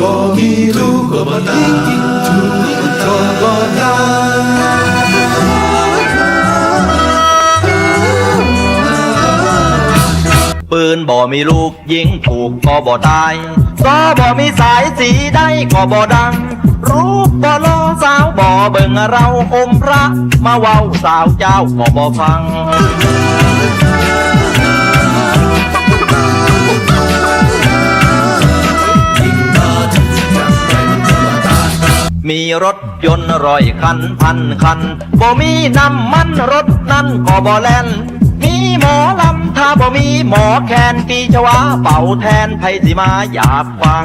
บ่มีลูกก็บ่ตายถูกก็บ่ตายปืนบ่ มีลูกยิงถูกก็บ่ตายก็บ่ มีสายสีได้ก็บ่ดัง รูปบ่โลสาวบ่เบิ่งเราอมพระ มาเว้าสาวเจ้าก็บ่ฟัง มีรถยนต์ร้อยคันพันคันบ่มีน้ำมันรถนั่นก็บ่แล่น มีหมอลำถ้าบ่มีหมอแคนตีชวาเป่าแทนไพสิมาอยากฟัง